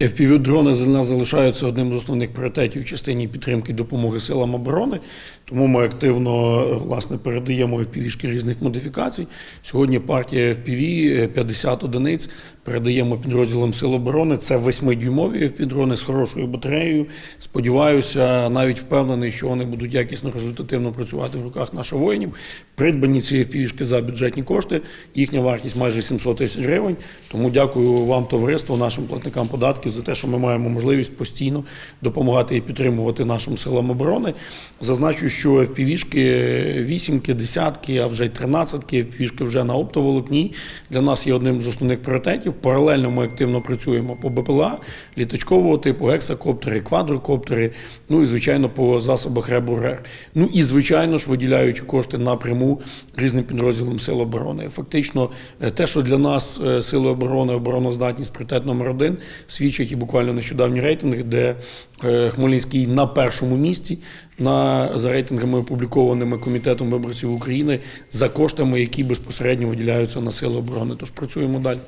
FPV-дрони для нас залишаються одним з основних пріоритетів в частині підтримки допомоги силам оборони. Тому ми активно власне передаємо FPV-шки різних модифікацій. Сьогодні партія FPV е, 50 одиниць передаємо підрозділам Сил оборони. Це 8-дюймові FPV-дрони з хорошою батареєю. Сподіваюся, навіть впевнений, що вони будуть якісно результативно працювати в руках наших воїнів. Придбані ці FPV-шки за бюджетні кошти. Їхня вартість майже 700 тисяч гривень. Тому дякую вам, товариство, нашим платникам податків за те, що ми маємо можливість постійно допомагати і підтримувати нашим силам оборони. Зазначу, що FPV-шки вісімки, десятки, а вже й тринадцятки, FPV-шки вже на оптоволокні для нас є одним з основних пріоритетів. Паралельно ми активно працюємо по БПЛА, літачкового типу, гексакоптери, квадрокоптери, ну і звичайно по засобах РЕБУРЕР. Ну і звичайно ж виділяючи кошти напряму різним підрозділам Сил оборони. Фактично, е, те, що для нас е, сили оборони, обороноздатність пріоритет номер один, свідчать і буквально нещодавні рейтинги, де е, Хмельницький на першому місці на за рейтингами опублікованими комітетом виборців України за коштами, які безпосередньо виділяються на сили оборони. Тож працюємо далі.